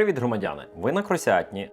Привіт, громадяни! Ви на Кросятні.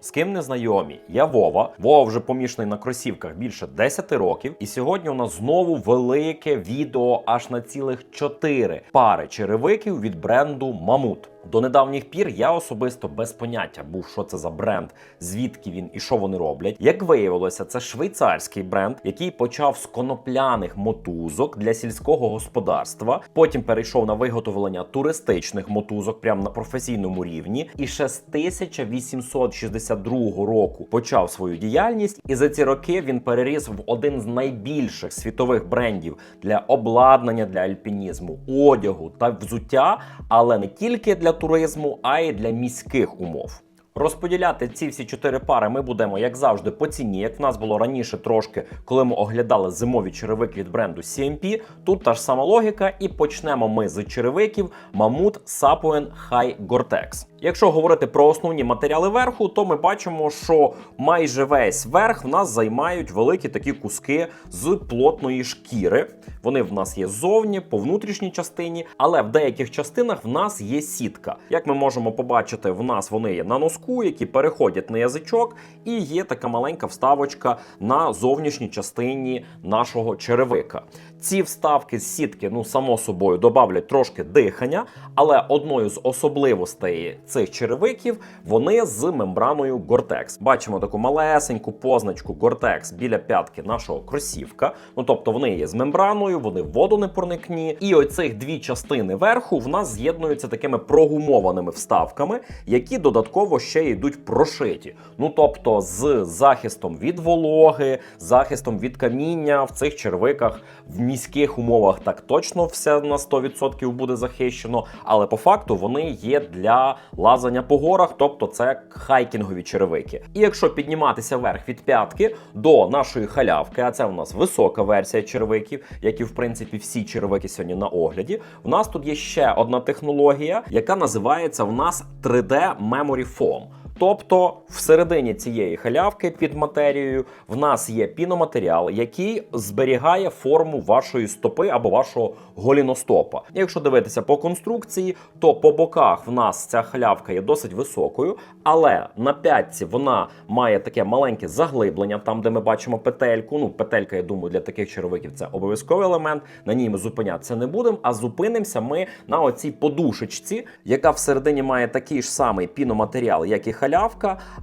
З ким не знайомі? Я Вова. Вова вже помішаний на кросівках більше 10 років. І сьогодні у нас знову велике відео аж на цілих 4 пари черевиків від бренду Мамут. До недавніх пір я особисто без поняття був, що це за бренд, звідки він і що вони роблять. Як виявилося, це швейцарський бренд, який почав з конопляних мотузок для сільського господарства. Потім перейшов на виготовлення туристичних мотузок прямо на професійному рівні. І ще з 1862 року почав свою діяльність. І за ці роки він переріс в один з найбільших світових брендів для обладнання для альпінізму, одягу та взуття, але не тільки для туризму, а й для міських умов. Розподіляти ці всі чотири пари ми будемо, як завжди, по ціні. Як в нас було раніше трошки, коли ми оглядали зимові черевики від бренду CMP. Тут та ж сама логіка, і почнемо ми з черевиків Mammoth Sapuen High Gore-Tex. Якщо говорити про основні матеріали верху, то ми бачимо, що майже весь верх в нас займають великі такі куски з плотної шкіри. Вони в нас є ззовні, по внутрішній частині, але в деяких частинах в нас є сітка. Як ми можемо побачити, в нас вони є на носку, які переходять на язичок, і є така маленька вставочка на зовнішній частині нашого черевика. Ці вставки з сітки, ну само собою, добавлять трошки дихання, але одною з особливостей цих черевиків вони з мембраною Gore-Tex. Бачимо таку малесеньку позначку Gore-Tex біля п'ятки нашого кросівка. Ну тобто вони є з мембраною, вони воду не проникні. І оцих дві частини верху в нас з'єднуються такими прогумованими вставками, які додатково ще йдуть прошиті. Ну тобто з захистом від вологи, захистом від каміння в цих червиках в міських умовах так точно все на 100% буде захищено, але по факту вони є для лазання по горах, тобто це хайкінгові черевики. І якщо підніматися вверх від п'ятки до нашої халявки, а це у нас висока версія черевиків, як і в принципі всі черевики сьогодні на огляді. У нас тут є ще одна технологія, яка називається в нас 3D Memory Foam. Тобто всередині цієї халявки під матерією в нас є піноматеріал, який зберігає форму вашої стопи або вашого голіностопа. Якщо дивитися по конструкції, то по боках в нас ця халявка є досить високою, але на п'ятці вона має таке маленьке заглиблення, там де ми бачимо петельку. Ну, петелька, я думаю, для таких черевиків це обов'язковий елемент. На ній ми зупинятися не будемо, а зупинимося ми на оцій подушечці, яка всередині має такий ж самий піноматеріал, як і халявка,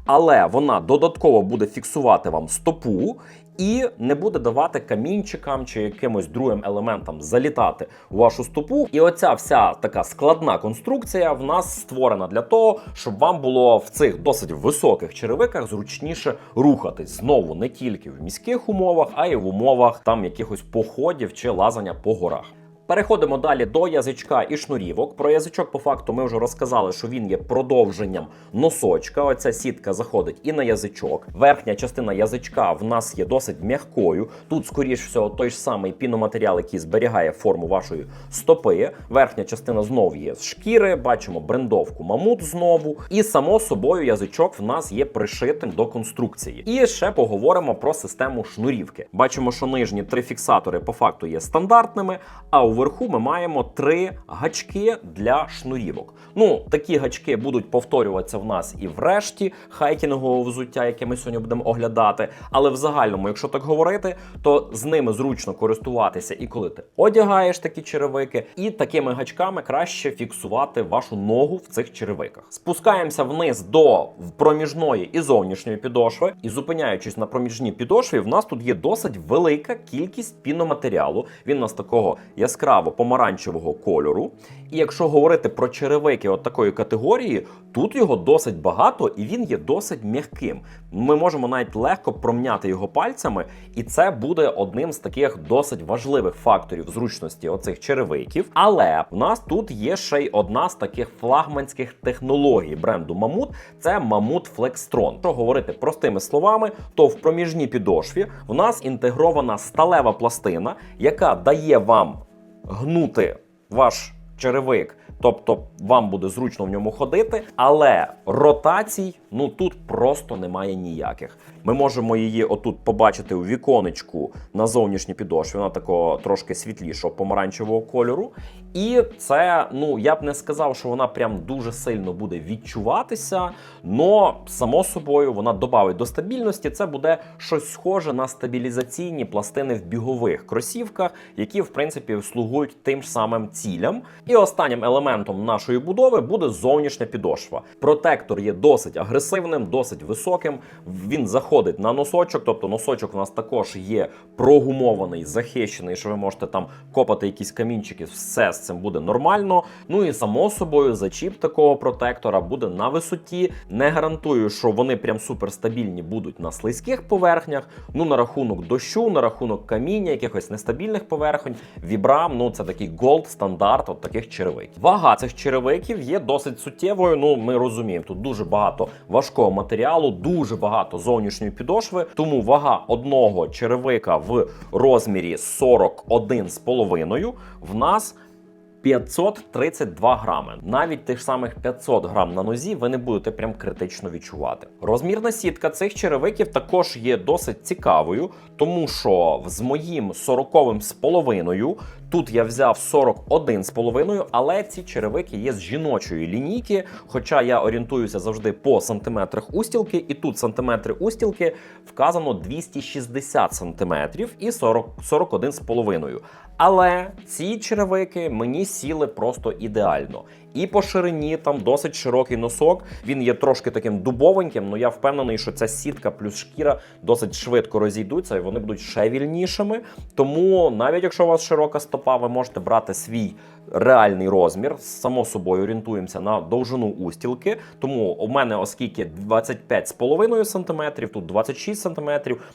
але вона додатково буде фіксувати вам стопу. І не буде давати камінчикам чи якимось другим елементам залітати у вашу стопу. І оця вся така складна конструкція в нас створена для того, щоб вам було в цих досить високих черевиках зручніше рухатись знову не тільки в міських умовах, а й в умовах там якихось походів чи лазання по горах. Переходимо далі до язичка і шнурівок. Про язичок, по факту, ми вже розказали, що він є продовженням носочка. Оця сітка заходить і на язичок. Верхня частина язичка в нас є досить м'якою. Тут, скоріш всього, той ж самий піноматеріал, який зберігає форму вашої стопи. Верхня частина знову є з шкіри. Бачимо брендовку мамут знову. І само собою язичок в нас є пришитим до конструкції. І ще поговоримо про систему шнурівки. Бачимо, що нижні три фіксатори по факту є стандартними. А уверху ми маємо три гачки для шнурівок. Ну, такі гачки будуть повторюватися в нас і в решті хайкінгового взуття, яке ми сьогодні будемо оглядати. Але в загальному, якщо так говорити, то з ними зручно користуватися і коли ти одягаєш такі черевики, і такими гачками краще фіксувати вашу ногу в цих черевиках. Спускаємося вниз до проміжної і зовнішньої підошви, і зупиняючись на проміжній підошві, в нас тут є досить велика кількість піноматеріалу. Він у нас такого яскраво помаранчевого кольору. І якщо говорити про черевики от такої категорії, тут його досить багато і він є досить м'яким. Ми можемо навіть легко промняти його пальцями, і це буде одним з таких досить важливих факторів зручності оцих черевиків. Але в нас тут є ще й одна з таких флагманських технологій бренду Mammoth – це Mammoth Flextron. Якщо говорити простими словами, то в проміжній підошві в нас інтегрована сталева пластина, яка дає вам гнути ваш черевик. Тобто вам буде зручно в ньому ходити, але ротацій ну тут просто немає ніяких. Ми можемо її отут побачити у віконечку на зовнішній підошві. Вона такого трошки світлішого помаранчевого кольору. І це, ну я б не сказав, що вона прям дуже сильно буде відчуватися. Но само собою вона додавить до стабільності. Це буде щось схоже на стабілізаційні пластини в бігових кросівках, які в принципі слугують тим самим цілям. І останнім елементом нашої будови буде зовнішня підошва. Протектор є досить агресивним, досить високим. Він заходить на носочок, тобто носочок у нас також є прогумований, захищений, що ви можете там копати якісь камінчики, все з цим буде нормально. Ну і само собою зачіп такого протектора буде на висоті. Не гарантую, що вони прям суперстабільні будуть на слизьких поверхнях. Ну на рахунок дощу, на рахунок каміння, якихось нестабільних поверхонь. Вібрам, ну це такий голд стандарт от таких черевиків. Вага цих черевиків є досить суттєвою. Ну ми розуміємо, тут дуже багато важкого матеріалу, дуже багато зовнішньої підошви. Тому вага одного черевика в розмірі 41,5 в нас 532 грами. Навіть тих самих 500 грам на нозі ви не будете прям критично відчувати. Розмірна сітка цих черевиків також є досить цікавою, тому що з моїм 40 з половиною тут я взяв 41 з половиною, але ці черевики є з жіночої лінійки. Хоча я орієнтуюся завжди по сантиметрах устілки, і тут сантиметри устілки вказано 260 сантиметрів і 40, 41 з половиною. Але ці черевики мені сіли просто ідеально. І по ширині там досить широкий носок. Він є трошки таким дубовеньким, але я впевнений, що ця сітка плюс шкіра досить швидко розійдуться і вони будуть ще вільнішими. Тому навіть якщо у вас широка стопа, ви можете брати свій реальний розмір. Само собою орієнтуємося на довжину устілки. Тому у мене, оскільки 25,5 см, тут 26 см,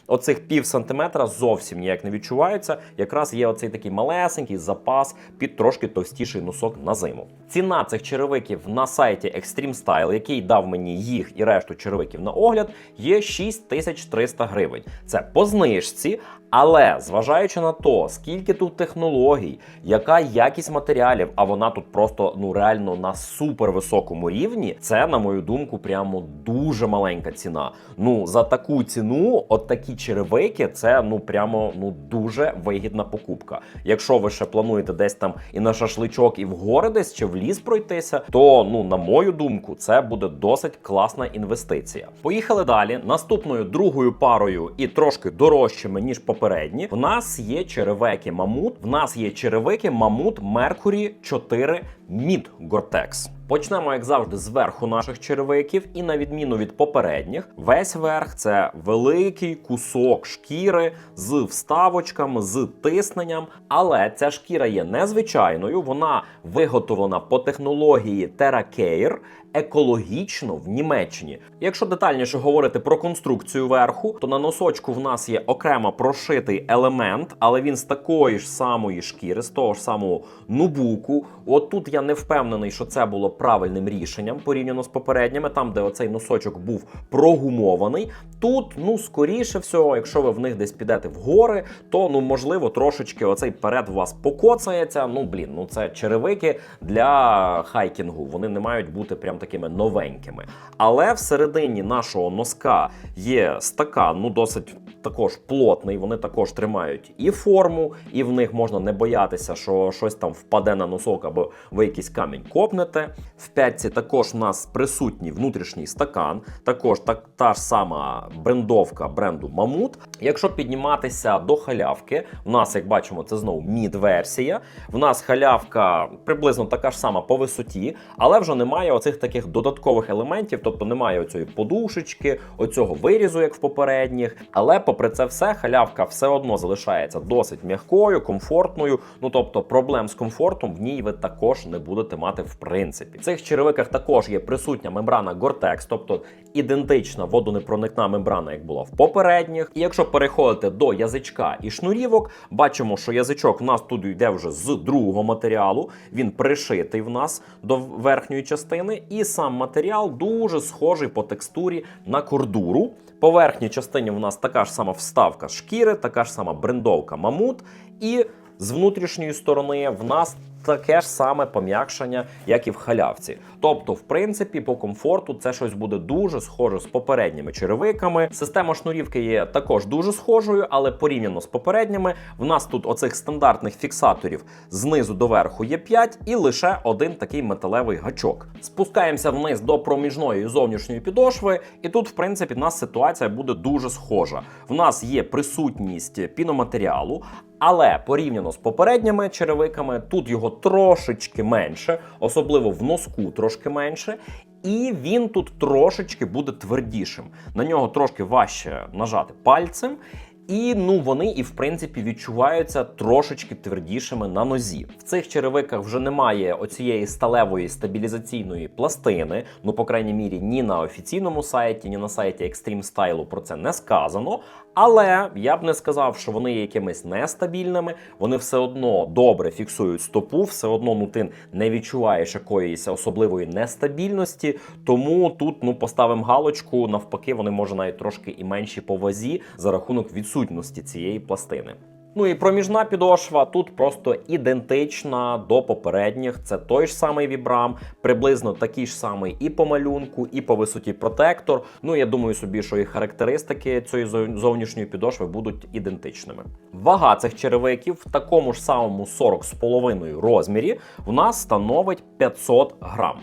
оцих пів сантиметра зовсім ніяк не відчувається. Якраз є оцей такий малесенький запас під трошки товстіший носок на зиму. Ціна цих черевиків на сайті Extreme Style, який дав мені їх і решту черевиків на огляд, є 6300 гривень. Це по знижці, але зважаючи на то, скільки тут технологій, яка якість матеріалів, а вона тут просто ну реально на супер високому рівні, це, на мою думку, прямо дуже маленька ціна. Ну за таку ціну, от такі черевики, це ну прямо ну дуже вигідна покупка. Якщо ви ще плануєте десь там і на шашличок, і в гори десь чи в ліс пройтися, то ну на мою думку, це буде досить класна інвестиція. Поїхали далі. Наступною другою парою і трошки дорожчими ніж попередні. В нас є черевики Мамут. В нас є черевики Мамут Меркурі 4 Мід Gore-Tex. Почнемо, як завжди, зверху наших черевиків, і на відміну від попередніх, весь верх це великий кусок шкіри з вставочками, з тисненням. Але ця шкіра є незвичайною, вона виготовлена по технології TerraCare, екологічно в Німеччині. Якщо детальніше говорити про конструкцію верху, то на носочку в нас є окремо прошитий елемент, але він з такої ж самої шкіри, з того ж самого нубуку. От тут я не впевнений, що це було правильним рішенням порівняно з попередніми, там де оцей носочок був прогумований. Тут, ну скоріше всього, якщо ви в них десь підете в гори, то ну можливо трошечки оцей перед вас покоцається. Ну блін, ну це черевики для хайкінгу. Вони не мають бути прям такими новенькими. Але всередині нашого носка є стакан, ну досить також плотний. Вони також тримають і форму, і в них можна не боятися, що щось там впаде на носок або ви якийсь камінь копнете. В п'ятці також у нас присутній внутрішній стакан, також так, та ж сама брендовка бренду Мамут. Якщо підніматися до халявки, в нас, як бачимо, це знову мід-версія. В нас халявка приблизно така ж сама по висоті, але вже немає оцих таких додаткових елементів, тобто немає оцієї подушечки, оцього вирізу, як в попередніх. Але попри це все, халявка все одно залишається досить м'якою, комфортною. Ну тобто проблем з комфортом в ній ви також не будете мати в принципі. В цих черевиках також є присутня мембрана Gore-Tex, тобто ідентична водонепроникна мембрана, як була в попередніх. І якщо переходити до язичка і шнурівок, бачимо, що язичок в нас тут йде вже з другого матеріалу. Він пришитий в нас до верхньої частини, і сам матеріал дуже схожий по текстурі на кордуру. По верхній частині в нас така ж сама вставка шкіри, така ж сама брендовка мамут. І з внутрішньої сторони в нас таке ж саме пом'якшення, як і в халявці. Тобто, в принципі, по комфорту це щось буде дуже схоже з попередніми черевиками. Система шнурівки є також дуже схожою, але порівняно з попередніми, в нас тут оцих стандартних фіксаторів знизу до верху є 5 і лише один такий металевий гачок. Спускаємося вниз до проміжної зовнішньої підошви, і тут, в принципі, в нас ситуація буде дуже схожа. В нас є присутність піноматеріалу, але порівняно з попередніми черевиками, тут його трошечки менше, особливо в носку трошки менше. І він тут трошечки буде твердішим. На нього трошки важче нажати пальцем. І ну вони і в принципі відчуваються трошечки твердішими на нозі. В цих черевиках вже немає оцієї сталевої стабілізаційної пластини. Ну, по крайній мірі, ні на офіційному сайті, ні на сайті Extreme Style про це не сказано. Але я б не сказав, що вони є якимись нестабільними. Вони все одно добре фіксують стопу, все одно ну ти не відчуваєш якоїсь особливої нестабільності. Тому тут ну поставимо галочку. Навпаки, вони може навіть трошки і менші по вазі за рахунок відсутності цієї пластини. Ну і проміжна підошва тут просто ідентична до попередніх. Це той ж самий вібрам, приблизно такий ж самий і по малюнку, і по висоті протектор. Ну я думаю собі, що і характеристики цієї зовнішньої підошви будуть ідентичними. Вага цих черевиків в такому ж самому 40,5 розмірі в нас становить 500 грам.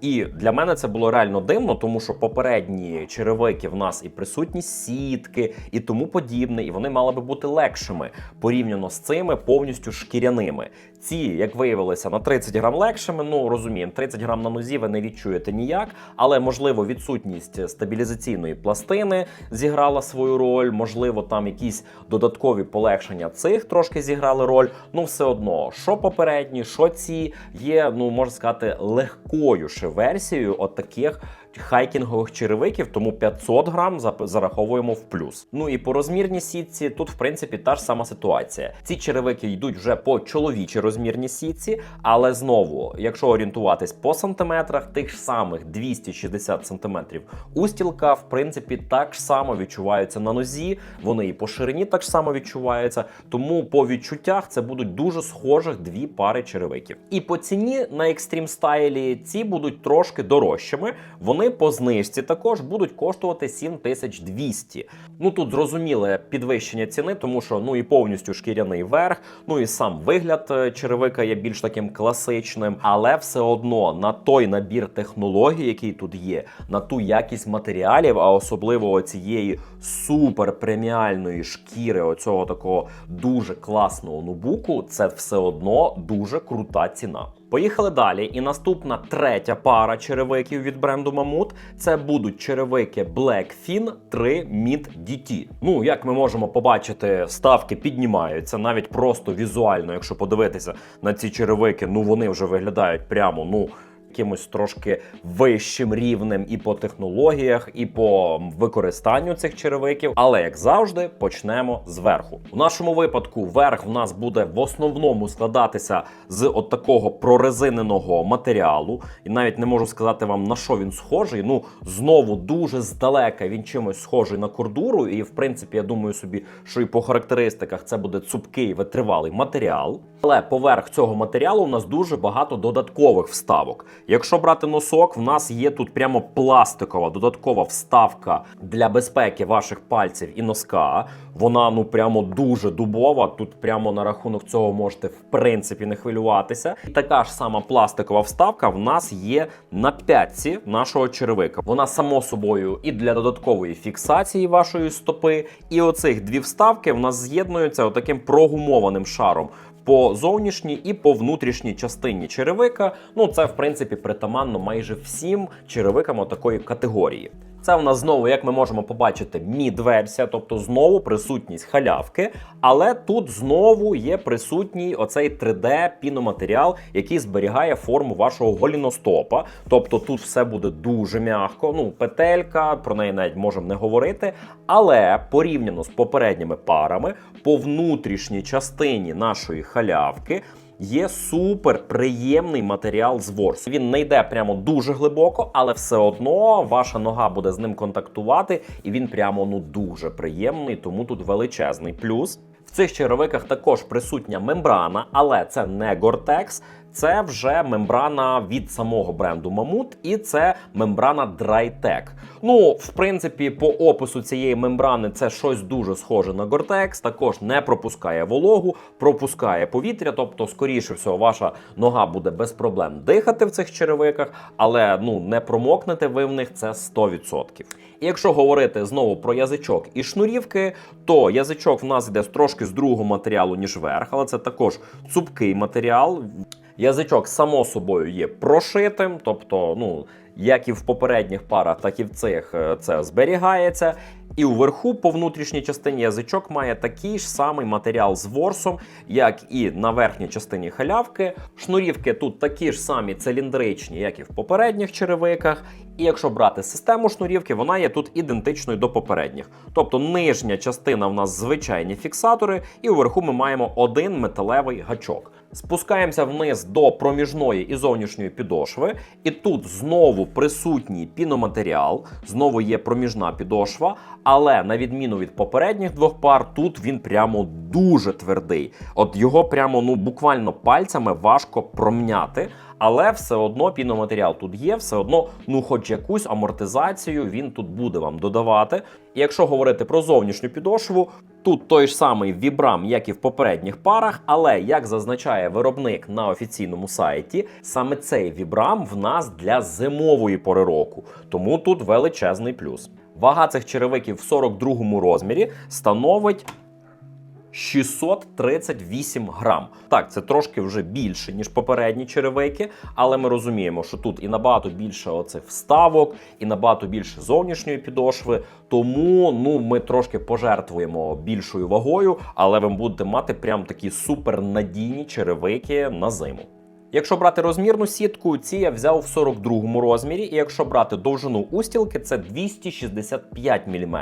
І для мене це було реально дивно, тому що попередні черевики в нас і присутні сітки, і тому подібне, і вони мали би бути легшими порівняно з цими повністю шкіряними. Ці, як виявилося, на 30 грам легшими. Ну розуміємо, 30 грам на нозі ви не відчуєте ніяк, але можливо відсутність стабілізаційної пластини зіграла свою роль. Можливо, там якісь додаткові полегшення цих трошки зіграли роль. Ну, все одно, що попередні, що ці є, ну можна сказати, легкою ще версією от таких хайкінгових черевиків, тому 500 грам зараховуємо в плюс. Ну і по розмірній сітці тут, в принципі, та ж сама ситуація. Ці черевики йдуть вже по чоловічій розмірній сітці, але знову, якщо орієнтуватись по сантиметрах, тих ж самих 260 сантиметрів устілка, в принципі, так само відчуваються на нозі. Вони і по ширині так само відчуваються. Тому по відчуттях це будуть дуже схожих дві пари черевиків. І по ціні на екстрім стайлі ці будуть трошки дорожчими. Вони по знижці також будуть коштувати 7200. Ну тут зрозуміле підвищення ціни, тому що ну і повністю шкіряний верх, ну і сам вигляд е, черевика є більш таким класичним, але все одно на той набір технологій, який тут є, на ту якість матеріалів, а особливо цієї супер преміальної шкіри, оцього такого дуже класного нубуку, це все одно дуже крута ціна. Поїхали далі. І наступна третя пара черевиків від бренду Мамут це будуть черевики Blackfin 3 Mid DT. Ну, як ми можемо побачити, ставки піднімаються навіть просто візуально, якщо подивитися на ці черевики, ну вони вже виглядають прямо, ну. Якимось трошки вищим рівнем і по технологіях, і по використанню цих черевиків. Але як завжди, почнемо зверху. У нашому випадку верх в нас буде в основному складатися з от такого прорезиненого матеріалу. І навіть не можу сказати вам на що він схожий. Ну знову дуже здалека він чимось схожий на кордуру. І в принципі, я думаю собі, що і по характеристиках це буде цупкий витривалий матеріал. Але поверх цього матеріалу у нас дуже багато додаткових вставок. Якщо брати носок, в нас є тут прямо пластикова додаткова вставка для безпеки ваших пальців і носка. Вона ну прямо дуже дубова. Тут прямо на рахунок цього можете в принципі не хвилюватися. І така ж сама пластикова вставка в нас є на п'ятці нашого черевика. Вона само собою і для додаткової фіксації вашої стопи. І оцих дві вставки в нас з'єднуються отаким прогумованим шаром по зовнішній і по внутрішній частині черевика. Ну це в принципі притаманно майже всім черевикам такої категорії. Це в нас знову, як ми можемо побачити, мід-версія, тобто знову присутність халявки, але тут знову є присутній оцей 3D піноматеріал, який зберігає форму вашого голіностопа. Тобто тут все буде дуже м'яко. Ну, петелька, про неї навіть можемо не говорити. Але порівняно з попередніми парами, по внутрішній частині нашої халявки. Є супер приємний матеріал з ворс. Він не йде прямо дуже глибоко, але все одно ваша нога буде з ним контактувати, і він прямо ну дуже приємний, тому тут величезний плюс. В цих черевиках також присутня мембрана, але це не Gore-Tex, це вже мембрана від самого бренду Мамут, і це мембрана Drytech. Ну, в принципі, по опису цієї мембрани це щось дуже схоже на Gore-Tex, також не пропускає вологу, пропускає повітря, тобто, скоріше всього, ваша нога буде без проблем дихати в цих черевиках, але ну не промокнете ви в них це 100%. І якщо говорити знову про язичок і шнурівки, то язичок в нас йде трошки з другого матеріалу, ніж верх, але це також цупкий матеріал. Язичок, само собою, є прошитим, тобто, ну, як і в попередніх парах, так і в цих е, це зберігається. І вверху по внутрішній частині язичок має такий ж самий матеріал з ворсом, як і на верхній частині халявки. Шнурівки тут такі ж самі циліндричні, як і в попередніх черевиках. І якщо брати систему шнурівки, вона є тут ідентичною до попередніх. Тобто нижня частина в нас звичайні фіксатори, і вверху ми маємо один металевий гачок. Спускаємося вниз до проміжної і зовнішньої підошви, і тут знову присутній піноматеріал, знову є проміжна підошва, але на відміну від попередніх двох пар, тут він прямо дуже твердий. От його прямо ну буквально пальцями важко промняти. Але все одно піноматеріал тут є, все одно, ну, хоч якусь амортизацію він тут буде вам додавати. І якщо говорити про зовнішню підошву, тут той ж самий вібрам, як і в попередніх парах, але як зазначає виробник на офіційному сайті, саме цей вібрам в нас для зимової пори року, тому тут величезний плюс. Вага цих черевиків в 42 розмірі становить 638 грам. Так, це трошки вже більше, ніж попередні черевики, але ми розуміємо, що тут і набагато більше оцих вставок, і набагато більше зовнішньої підошви. Тому ну ми трошки пожертвуємо більшою вагою, але ви будете мати прям такі супернадійні черевики на зиму. Якщо брати розмірну сітку, ці я взяв в 42-му розмірі, і якщо брати довжину устілки, це 265 мм.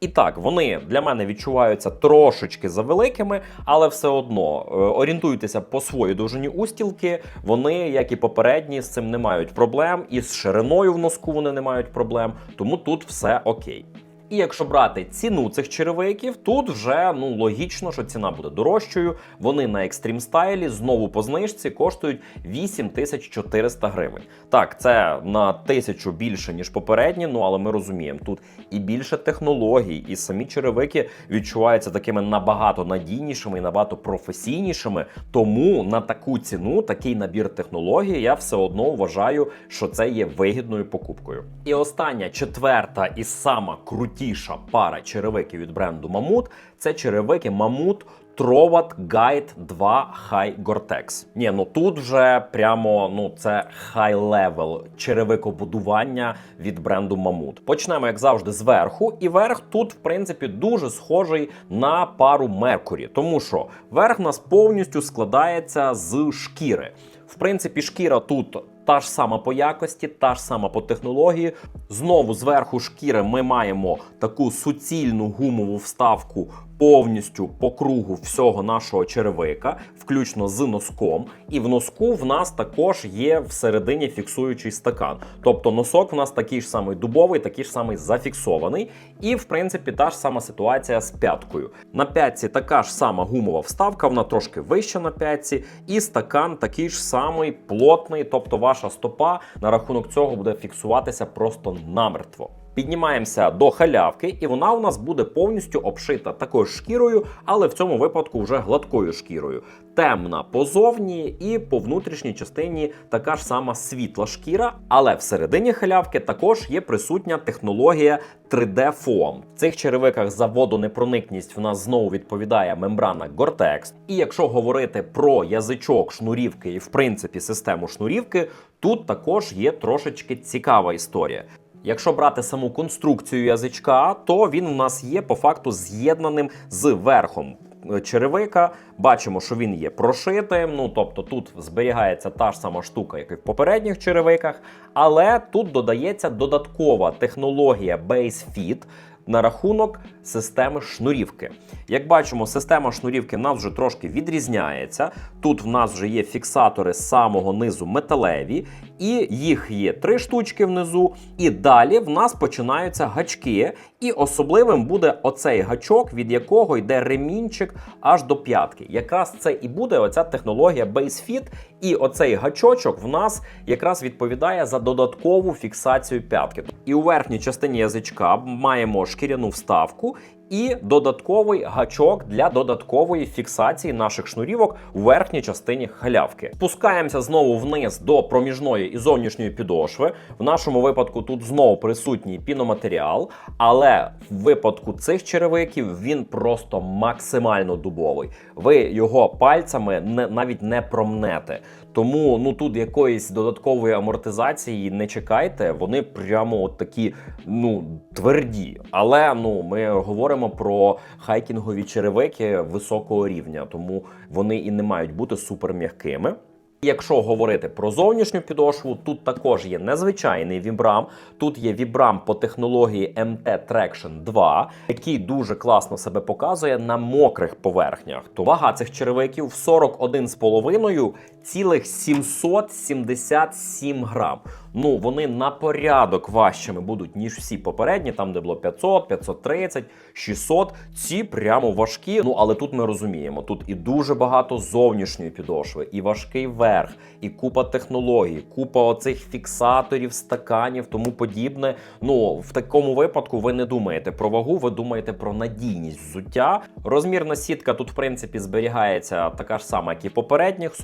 І так, вони для мене відчуваються трошечки завеликими, але все одно е, орієнтуйтеся по своїй довжині устілки. Вони, як і попередні, з цим не мають проблем, і з шириною в носку вони не мають проблем, тому тут все окей. І якщо брати ціну цих черевиків, тут вже ну логічно, що ціна буде дорожчою. Вони на екстрім стайлі знову по знижці коштують 8400 гривень. Так, це на тисячу більше ніж попередні. Ну але ми розуміємо, тут і більше технологій, і самі черевики відчуваються такими набагато надійнішими і набагато професійнішими. Тому на таку ціну, такий набір технологій, я все одно вважаю, що це є вигідною покупкою. І остання четверта і сама крутіша пара черевиків від бренду Mamut – це черевики Mamut Trovat Guide 2 High Gore-Tex. Ні, ну тут вже прямо ну це level черевикобудування від бренду Mamut. Почнемо, як завжди, зверху. І верх тут, в принципі, дуже схожий на пару Mercury, тому що верх у нас повністю складається з шкіри. В принципі, шкіра тут. Та ж сама по якості, та ж сама по технології. Знову зверху шкіри ми маємо таку суцільну гумову вставку повністю по кругу всього нашого черевика, включно з носком. І в носку в нас також є всередині фіксуючий стакан. Тобто носок в нас такий ж самий дубовий, такий ж самий зафіксований. І, в принципі, та ж сама ситуація з п'яткою. На п'ятці така ж сама гумова вставка, вона трошки вища на п'ятці, і стакан такий ж самий плотний, тобто ваша стопа на рахунок цього буде фіксуватися просто намертво. Піднімаємося до халявки, і вона у нас буде повністю обшита такою шкірою, але в цьому випадку вже гладкою шкірою. Темна позовні і по внутрішній частині така ж сама світла шкіра, але всередині халявки також є присутня технологія 3D фоам. В цих черевиках за водонепроникність в нас знову відповідає мембрана Gore-Tex. І якщо говорити про язичок шнурівки і в принципі систему шнурівки, тут також є трошечки цікава історія. Якщо брати саму конструкцію язичка, то він у нас є по факту з'єднаним з верхом черевика. Бачимо, що він є прошитим. Ну тобто тут зберігається та ж сама штука, як і в попередніх черевиках, але тут додається додаткова технологія Base Fit. на рахунок системи шнурівки. Як бачимо, система шнурівки в нас вже трошки відрізняється. Тут в нас вже є фіксатори з самого низу металеві, і їх є три штучки внизу. І далі в нас починаються гачки. І особливим буде оцей гачок, від якого йде ремінчик аж до п'ятки. Якраз це і буде оця технологія BaseFit. І оцей гачочок в нас якраз відповідає за додаткову фіксацію п'ятки. І у верхній частині язичка маємо шкіряну вставку. І додатковий гачок для додаткової фіксації наших шнурівок у верхній частині халявки. Спускаємося знову вниз до проміжної і зовнішньої підошви. В нашому випадку тут знову присутній піноматеріал, але в випадку цих черевиків він просто максимально дубовий. Ви його пальцями не навіть не промнете. Тому ну тут якоїсь додаткової амортизації не чекайте. Вони прямо от такі ну тверді. Але ну ми говоримо про хайкінгові черевики високого рівня, тому вони і не мають бути супер м'якими. Якщо говорити про зовнішню підошву, тут також є незвичайний вібрам. Тут є вібрам по технології MT Traction 2, який дуже класно себе показує на мокрих поверхнях. То вага цих черевиків 41,5 цілих 777 грам. Ну вони на порядок важчими будуть ніж всі попередні, там де було 500, 530, 600. Ці прямо важкі. Ну але тут ми розуміємо, тут і дуже багато зовнішньої підошви, і важкий верх, і купа технологій, купа оцих фіксаторів, стаканів, тому подібне. Ну в такому випадку ви не думаєте про вагу, ви думаєте про надійність взуття. Розмірна сітка тут, в принципі, зберігається така ж сама, як і попередніх: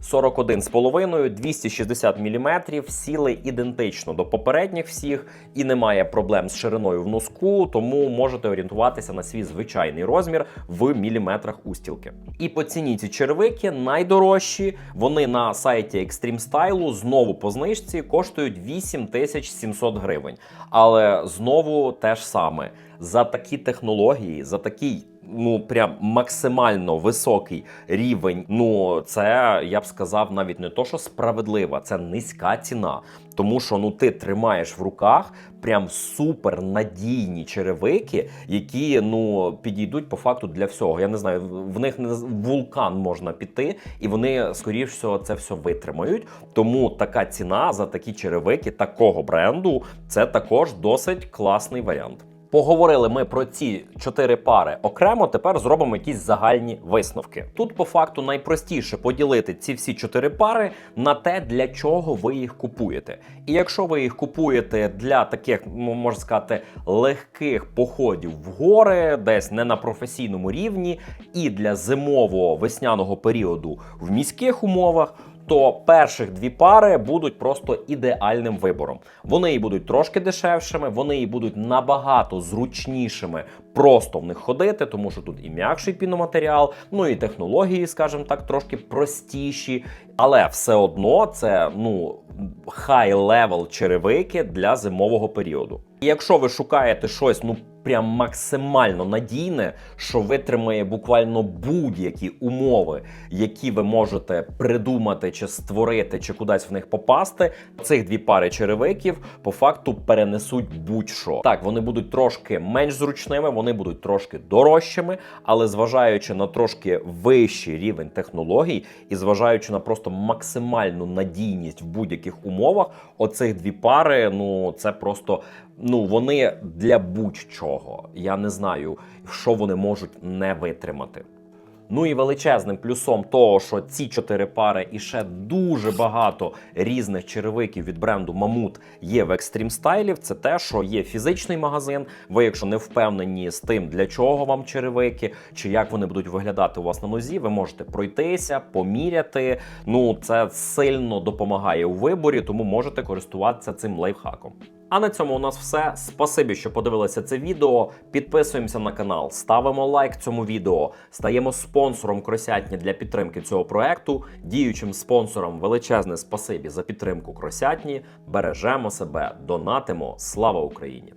41,5, 260 мм, сіли ідентично до попередніх всіх, і немає проблем з шириною в носку, тому можете орієнтуватися на свій звичайний розмір в міліметрах устілки. І по ціні ці червики найдорожчі. Вони на сайті Extreme Style знову по знижці коштують 8700 гривень. Але знову те ж саме за такі технології, за такий. Ну, прям максимально високий рівень. Ну, це я б сказав, навіть не то, що справедлива, це низька ціна. Тому що ну ти тримаєш в руках прям супер надійні черевики, які ну підійдуть по факту для всього. Я не знаю, в них не вулкан можна піти, і вони скоріш всього це все витримають. Тому така ціна за такі черевики такого бренду це також досить класний варіант. Поговорили ми про ці чотири пари окремо. Тепер зробимо якісь загальні висновки. Тут, по факту, найпростіше поділити ці всі чотири пари на те, для чого ви їх купуєте. І якщо ви їх купуєте для таких, можна сказати, легких походів в гори, десь не на професійному рівні, і для зимового весняного періоду в міських умовах то перших дві пари будуть просто ідеальним вибором. Вони і будуть трошки дешевшими, вони і будуть набагато зручнішими просто в них ходити, тому що тут і м'якший піноматеріал, ну і технології, скажімо так, трошки простіші. Але все одно це ну хай-левел черевики для зимового періоду. І якщо ви шукаєте щось, ну прям максимально надійне, що витримає буквально будь-які умови, які ви можете придумати чи створити, чи кудись в них попасти. Цих дві пари черевиків по факту перенесуть будь-що. Так, вони будуть трошки менш зручними, вони будуть трошки дорожчими, але зважаючи на трошки вищий рівень технологій і зважаючи на просто максимальну надійність в будь-яких умовах, оцих дві пари, ну це просто ну вони для будь-чого. Я не знаю, що вони можуть не витримати. Ну і величезним плюсом того, що ці чотири пари і ще дуже багато різних черевиків від бренду Мамут є в екстрім стайлів. Це те, що є фізичний магазин. Ви, якщо не впевнені з тим, для чого вам черевики, чи як вони будуть виглядати у вас на нозі, ви можете пройтися, поміряти. Ну це сильно допомагає у виборі, тому можете користуватися цим лайфхаком. А на цьому у нас все. Спасибі, що подивилися це відео. Підписуємося на канал, ставимо лайк цьому відео, стаємо спонсором Кросятні для підтримки цього проекту. Діючим спонсорам величезне спасибі за підтримку Кросятні. Бережемо себе, донатимо. Слава Україні!